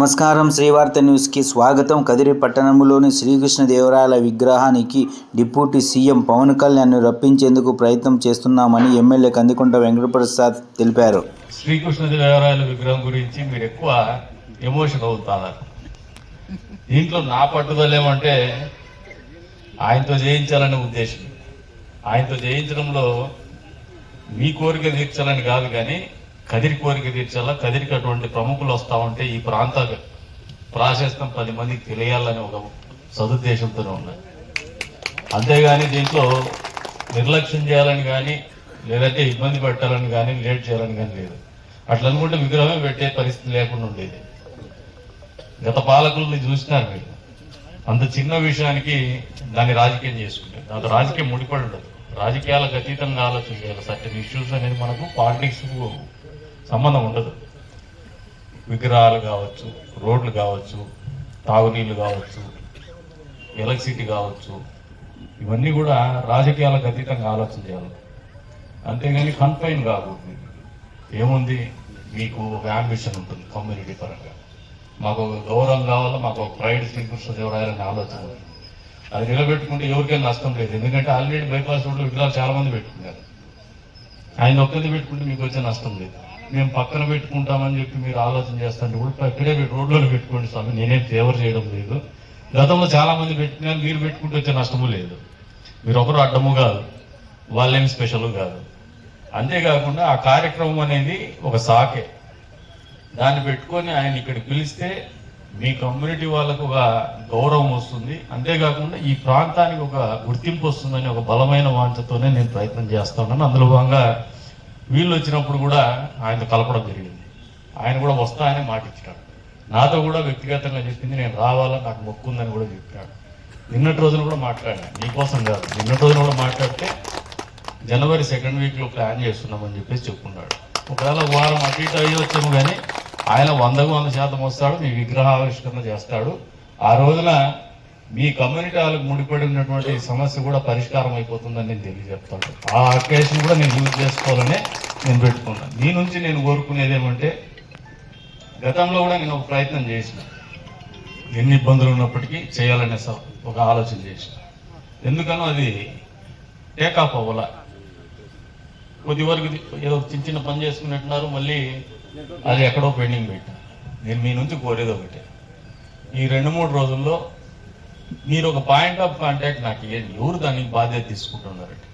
నమస్కారం శ్రీవార్త న్యూస్కి స్వాగతం. కదిరి పట్టణంలోని శ్రీకృష్ణదేవరాయల విగ్రహానికి డిప్యూటీ సీఎం పవన్ కళ్యాణ్ను రప్పించేందుకు ప్రయత్నం చేస్తున్నామని ఎమ్మెల్యే కందికొండ వెంకటప్రసాద్ తెలిపారు. శ్రీకృష్ణదేవరాయల విగ్రహం గురించి మీరు ఎక్కువ ఎమోషన్ అవుతున్నారు దీంట్లో నా పట్టుదల ఏమంటే ఆయనతో జయించాలనే ఉద్దేశం. ఆయనతో జయించడంలో మీ కోరిక తీర్చాలని కాదు కానీ కదిరి కోరిక తీర్చాలా? కదిరికి అటువంటి ప్రముఖులు వస్తా ఉంటే ఈ ప్రాంత ప్రాశస్తం పది మందికి తెలియాలని ఒక సదుద్దేశంతోనే ఉన్నాయి. అంతేగాని దీంట్లో నిర్లక్ష్యం చేయాలని కానీ లేదంటే ఇబ్బంది పెట్టాలని కానీ లేట్ చేయాలని కానీ లేదు. అట్లా అనుకుంటే విగ్రహమే పెట్టే పరిస్థితి లేకుండా ఉండేది. గత పాలకుల్ని చూసినారు మీరు. అంత చిన్న విషయానికి దాన్ని రాజకీయం చేసుకుంటారు. దాంతో రాజకీయం ముడిపడి ఉండదు. రాజకీయాలకు అతీతంగా ఆలోచన చేయాలి. సర్టన్ ఇష్యూస్ అనేది మనకు పాలిటిక్స్ సంబంధం ఉండదు. విగ్రహాలు కావచ్చు రోడ్లు కావచ్చు తాగునీళ్ళు కావచ్చు ఎలక్ట్రిసిటీ కావచ్చు ఇవన్నీ కూడా రాజకీయాలకు అతీతంగా ఆలోచన చేయాలి. అంతేగాని కన్ఫైన్ కాకూడదు. ఏముంది? మీకు ఒక అంబిషన్ ఉంటుంది కమ్యూనిటీ పరంగా. మాకు ఒక గౌరవం కావాలా? మాకు ఒక ప్రైడ్ శ్రీకృష్ణదేవరాయలని ఆలోచన అది నిలబెట్టుకుంటే ఎవరికైనా నష్టం లేదు. ఎందుకంటే ఆల్రెడీ బైపాస్ రోడ్లు విగ్రహాలు చాలా మంది పెట్టుకున్నారు. ఆయన ఒక్కరిది పెట్టుకుంటే మీకు వచ్చే నష్టం లేదు. మేము పక్కన పెట్టుకుంటామని చెప్పి మీరు ఆలోచన చేస్తాను ఇప్పుడు ఇక్కడే రోడ్లో పెట్టుకోండి స్వామి. నేనేం ఫేవర్ చేయడం లేదు. గతంలో చాలామంది పెట్టినారు మీరు పెట్టుకుంటే వచ్చే నష్టము లేదు. మీరు ఒకరు అడ్డము కాదు. వాళ్ళేం స్పెషల్ కాదు. అంతేకాకుండా ఆ కార్యక్రమం అనేది ఒక సాకే. దాన్ని పెట్టుకొని ఆయన ఇక్కడ పిలిస్తే మీ కమ్యూనిటీ వాళ్ళకు ఒక గౌరవం వస్తుంది. అంతేకాకుండా ఈ ప్రాంతానికి ఒక గుర్తింపు వస్తుందని ఒక బలమైన వాంఛతోనే నేను ప్రయత్నం చేస్తున్నాను అందులో భాగంగా వీళ్ళు వచ్చినప్పుడు కూడా ఆయన కలపడం జరిగింది. ఆయన కూడా వస్తాయని మాట ఇచ్చినాడు నాతో కూడా వ్యక్తిగతంగా చెప్పింది నేను రావాలా నాకు మొక్కుందని కూడా చెప్పాడు. నిన్నటి రోజున కూడా మాట్లాడినా నీకోసం కాదు. నిన్నటి రోజున కూడా మాట్లాడితే జనవరి సెకండ్ వీక్లో ప్లాన్ చేస్తున్నామని చెప్పేసి చెప్పుకున్నాడు. ఒకవేళ వారం అటు ఇటు అయ్యి వచ్చాము కానీ ఆయన వందకు వంద శాతం వస్తాడు మీ విగ్రహ ఆవిష్కరణ చేస్తాడు. ఆ రోజున మీ కమ్యూనిటీ వాళ్ళకి ముడిపడి ఉన్నటువంటి సమస్య కూడా పరిష్కారం అయిపోతుందని నేను తెలియజెప్తాను. ఆ అకేషన్ కూడా నేను యూజ్ చేసుకోవాలనే నేను పెట్టుకున్నాను మీ నుంచి నేను కోరుకునేది ఏమంటే గతంలో కూడా నేను ఒక ప్రయత్నం చేసిన. ఎన్ని ఇబ్బందులు ఉన్నప్పటికీ చేయాలనే ఒక ఆలోచన చేసిన. ఎందుకనో అది టేకాఫ్ అవ్వాల. కొద్ది వరకు ఏదో చిన్న చిన్న పని చేసుకున్నట్టున్నారు మళ్ళీ అది ఎక్కడో పెండింగ్ పెట్టాను నేను మీ నుంచి కోరేది ఒకటే. ఈ రెండు మూడు రోజుల్లో మీరు ఒక పాయింట్ ఆఫ్ కాంటాక్ట్ నాకు ఇవ్వండి ఎవరు దానికి బాధ్యత తీసుకుంటున్నారంటే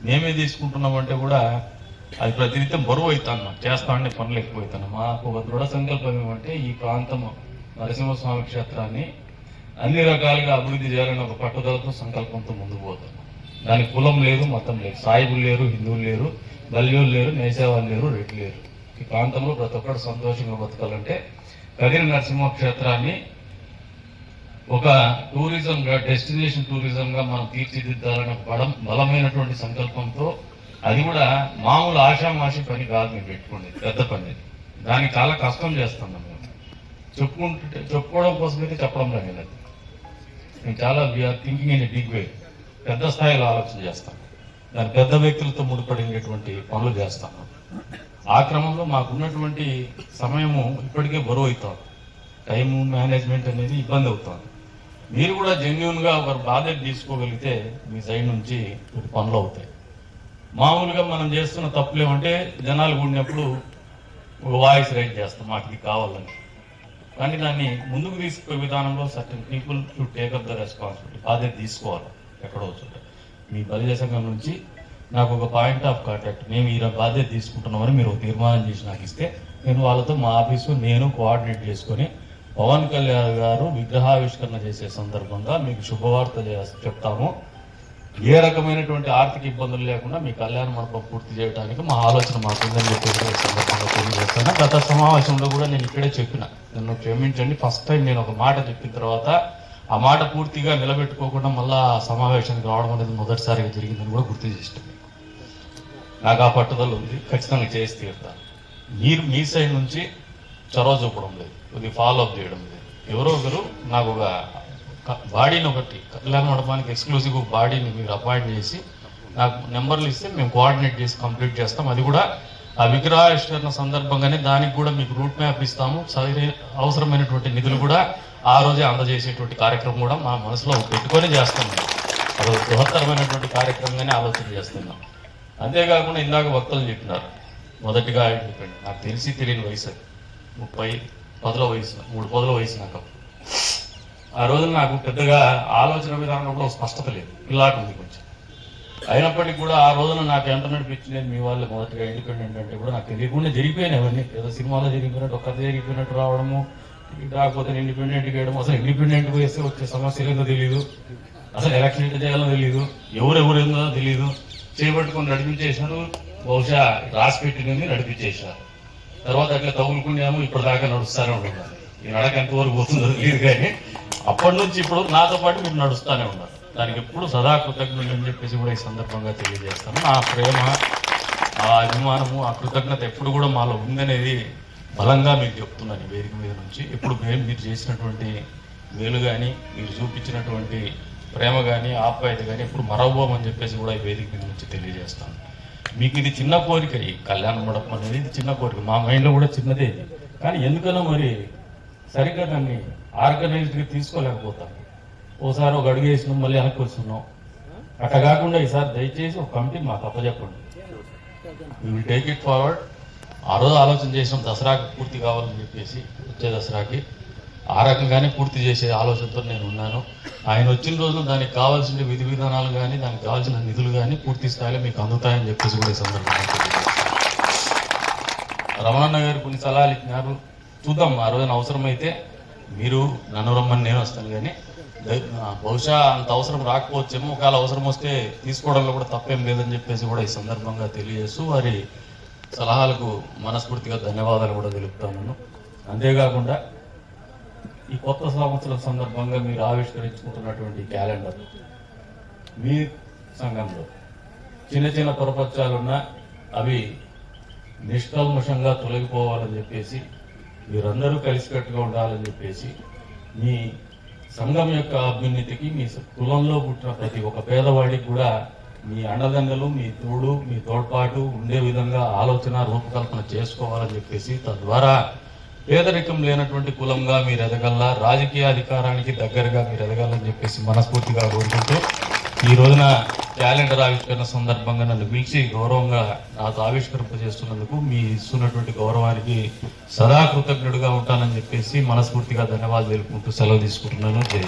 మేమే తీసుకుంటున్నామంటే కూడా అది ప్రతినిత్యం బరువు అవుతాను మాకు. చేస్తామంటే పనులు ఎక్కువ అవుతాను మాకు ఒక దృఢ సంకల్పం ఏమంటే ఈ ప్రాంతం నరసింహస్వామి క్షేత్రాన్ని అన్ని రకాలుగా అభివృద్ధి చేయాలని ఒక పట్టుదలతో సంకల్పంతో ముందుకు పోతాను దానికి కులం లేదు మతం లేదు. సాయిబులు లేరు హిందువులు లేరు బల్యోలు లేరు నేసేవాళ్ళు లేరు రెడ్లు లేరు. ఈ ప్రాంతంలో ప్రతి ఒక్కరు సంతోషంగా బతకాలంటే కదిరి నరసింహ క్షేత్రాన్ని ఒక టూరిజంగా డెస్టినేషన్ టూరిజంగా మనం తీర్చిదిద్దాలనే బలం బలమైనటువంటి సంకల్పంతో అది కూడా మామూలు ఆషామాషి పని కాదు మీరు పెట్టుకోండి పెద్ద పని దాన్ని చాలా కష్టం చేస్తున్నాం మేము చెప్పుకుంటే చెప్పుకోవడం కోసమైతే చెప్పడం లేదు మేము చాలా we're thinking in big way పెద్ద స్థాయిలో ఆలోచన చేస్తాం. దాని పెద్ద వ్యక్తులతో ముడిపడినటువంటి పనులు చేస్తాం. ఆ క్రమంలో మాకున్నటువంటి సమయము ఇప్పటికే బరువు అవుతాం టైము మేనేజ్మెంట్ అనేది ఇబ్బంది అవుతుంది. మీరు కూడా జెన్యున్గా ఒక బాధ్యత తీసుకోగలిగితే మీ సైడ్ నుంచి పనులు అవుతాయి. మామూలుగా మనం చేస్తున్న తప్పులు ఏమంటే జనాలు కూడినప్పుడు ఒక వాయిస్ రైట్ చేస్తాం మాకు ఇది కావాలని. కానీ దాన్ని ముందుకు తీసుకునే విధానంలో certain people to take up the responsibility బాధ్యత తీసుకోవాలి ఎక్కడో చోట. మీ బలిజ సంఘం నుంచి నాకు ఒక పాయింట్ ఆఫ్ కాంటాక్ట్ మేము ఈ బాధ్యత తీసుకుంటున్నామని మీరు ఒక తీర్మానం చేసి నాకు ఇస్తే నేను వాళ్ళతో మా ఆఫీసు నేను కోఆర్డినేట్ చేసుకొని పవన్ కళ్యాణ్ గారు విగ్రహావిష్కరణ చేసే సందర్భంగా మీకు శుభవార్త చెప్తాము. ఏ రకమైనటువంటి ఆర్థిక ఇబ్బందులు లేకుండా మీ కళ్యాణ మండపం పూర్తి చేయడానికి మా ఆలోచన మాకుందని చెప్పేసి సందర్భంగా తెలియజేస్తాను. గత సమావేశంలో కూడా నేను ఇక్కడే చెప్పిన. నన్ను క్షమించండి. ఫస్ట్ టైం నేను ఒక మాట చెప్పిన తర్వాత ఆ మాట పూర్తిగా నిలబెట్టుకోకుండా మళ్ళా ఆ సమావేశానికి రావడం అనేది మొదటిసారిగా జరిగిందని కూడా గుర్తు చేస్తాను నాకు ఆ పట్టుదల ఉంది. ఖచ్చితంగా చేసి తీరుతాను. మీరు మీ సైడ్ నుంచి చొరవ చూపడం లేదు. ఇది ఫాలో అప్ చేయడం లేదు. ఎవరో ఒకరు నాకు ఒక బాడీని ఒకటి కళ్యాణ మండపానికి ఎక్స్క్లూజివ్ బాడీని మీరు అపాయింట్ చేసి నాకు నెంబర్లు ఇస్తే మేము కోఆర్డినేట్ చేసి కంప్లీట్ చేస్తాం. అది కూడా ఆ విగ్రహావిష్కరణ సందర్భంగానే దానికి కూడా మీకు రూట్ మ్యాప్ ఇస్తాము. సరైన అవసరమైనటువంటి నిధులు కూడా ఆ రోజే అందజేసేటువంటి కార్యక్రమం కూడా మా మనసులో పెట్టుకొని చేస్తున్నాం అది బృహత్తరమైనటువంటి కార్యక్రమంగానే ఆలోచన చేస్తున్నాం. అంతేకాకుండా ఇందాక భక్తులు చెప్పినారు. మొదటిగా నాకు తెలిసి తెలియని వయసు ముప్పై పదుల వయసు మూడు పదుల వయసు నాకు ఆ రోజున నాకు పెద్దగా ఆలోచన విధానంలో కూడా స్పష్టత లేదు. ఇలాంటి ఉంది కొంచెం. అయినప్పటికీ కూడా ఆ రోజున నాకు ఎంత నడిపించింది మీ వాళ్ళు మొదటిగా ఇండిపెండెంట్ అంటే కూడా నాకు తెలియకుండా జరిగిపోయినాయి అవన్నీ. ఏదో సినిమాలో జరిగిపోయినట్టు ఒక్క జరిగిపోయినట్టు రావడము రాకపోతే ఇండిపెండెంట్ వేయడం అసలు ఇండిపెండెంట్ వేస్తే వచ్చే సమస్యలు ఏందో తెలియదు అసలు ఎలక్షన్ ఎంత చేయాలో తెలియదు ఎవరెవరు ఏందో తెలియదు చేపట్టుకొని నడిపించేశాను బహుశా రాసి పెట్టినది నడిపించేశారు. తర్వాత అట్లా తగులుకున్నాము ఇప్పుడు దాకా నడుస్తానే ఉంటున్నారు ఈ నడక ఎంతవరకు పోతుందో తెలియదు కానీ అప్పటి నుంచి ఇప్పుడు నాతో పాటు మీరు నడుస్తూనే ఉన్నారు. దానికి ఎప్పుడు సదా కృతజ్ఞులు అని చెప్పేసి కూడా ఈ సందర్భంగా తెలియజేస్తాను. ఆ ప్రేమ ఆ అభిమానము ఆ కృతజ్ఞత ఎప్పుడు కూడా మాలో ఉందనేది బలంగా మీకు చెప్తున్నాను ఈ వేదిక మీద నుంచి. ఇప్పుడు మేము మీరు చేసినటువంటి మేలు కానీ మీరు చూపించినటువంటి ప్రేమ కానీ ఆప్యాయత కానీ ఎప్పుడు మరవబోమని చెప్పేసి కూడా ఈ వేదిక మీద నుంచి తెలియజేస్తాను. మీకు ఇది చిన్న కోరిక. ఈ కళ్యాణ మండపం అనేది ఇది చిన్న కోరిక. మా మైండ్లో కూడా చిన్నదే కానీ ఎందుకనో మరి సరిగ్గా దాన్ని ఆర్గనైజ్డ్గా తీసుకోలేకపోతాం. ఓసారి ఒక అడుగు వేసినాం మళ్ళీ వెనక్కి వస్తున్నాం. అట్లా కాకుండా ఈసారి దయచేసి ఒక కమిటీ మాకు అప్పచెప్పండి. విల్ టేక్ ఇట్ ఫార్వర్డ్ ఆ రోజు ఆలోచన చేసినాం దసరాకి పూర్తి కావాలని చెప్పేసి వచ్చే దసరాకి. ఆ రకంగానే పూర్తి చేసే ఆలోచనతో నేను ఉన్నాను. ఆయన వచ్చిన రోజున దానికి కావాల్సిన విధి విధానాలు కానీ దానికి కావాల్సిన నిధులు కానీ పూర్తి స్థాయిలో మీకు అందుతాయని చెప్పేసి కూడా ఈ సందర్భంగా రమణన్న గారు కొన్ని సలహాలు ఇచ్చినారు. చూద్దాం ఆ రోజున అవసరమైతే మీరు నన్ను రమ్మని నేను వస్తాను కానీ బహుశా అంత అవసరం రాకపోవచ్చేమో ఒకవేళ అవసరం వస్తే తీసుకోవడంలో కూడా తప్పేం లేదని చెప్పేసి కూడా ఈ సందర్భంగా తెలియజేస్తూ వారి సలహాలకు మనస్ఫూర్తిగా ధన్యవాదాలు కూడా తెలుపుతాను అంతేకాకుండా ఈ కొత్త సంవత్సరం సందర్భంగా మీరు ఆవిష్కరించుకుంటున్నటువంటి క్యాలెండర్ మీ సంఘంలో చిన్న చిన్న పొరపచ్చాలున్నా అవి నిష్కల్మషంగా తొలగిపోవాలని చెప్పేసి మీరందరూ కలిసికట్టుగా ఉండాలని చెప్పేసి మీ సంఘం యొక్క అభ్యున్నతికి మీ కులంలో పుట్టిన ప్రతి ఒక్క పేదవాడికి కూడా మీ అండదండలు మీ తోడు మీ తోడ్పాటు ఉండే విధంగా ఆలోచన రూపకల్పన చేసుకోవాలని చెప్పేసి తద్వారా పేదరికం లేనటువంటి కులంగా మీరు ఎదగల్లా రాజకీయ అధికారానికి దగ్గరగా మీరు ఎదగాలని చెప్పేసి మనస్ఫూర్తిగా కోరుకుంటూ ఈ రోజున క్యాలెండర్ ఆవిష్కరణ సందర్భంగా నన్ను పిలిచి గౌరవంగా నాకు ఆవిష్కరింపజేస్తున్నందుకు మీ ఇస్తున్నటువంటి గౌరవానికి సదా కృతజ్ఞుడిగా ఉంటానని చెప్పేసి మనస్ఫూర్తిగా ధన్యవాదాలు తెలుపుకుంటూ సెలవు తీసుకుంటున్నాను. జై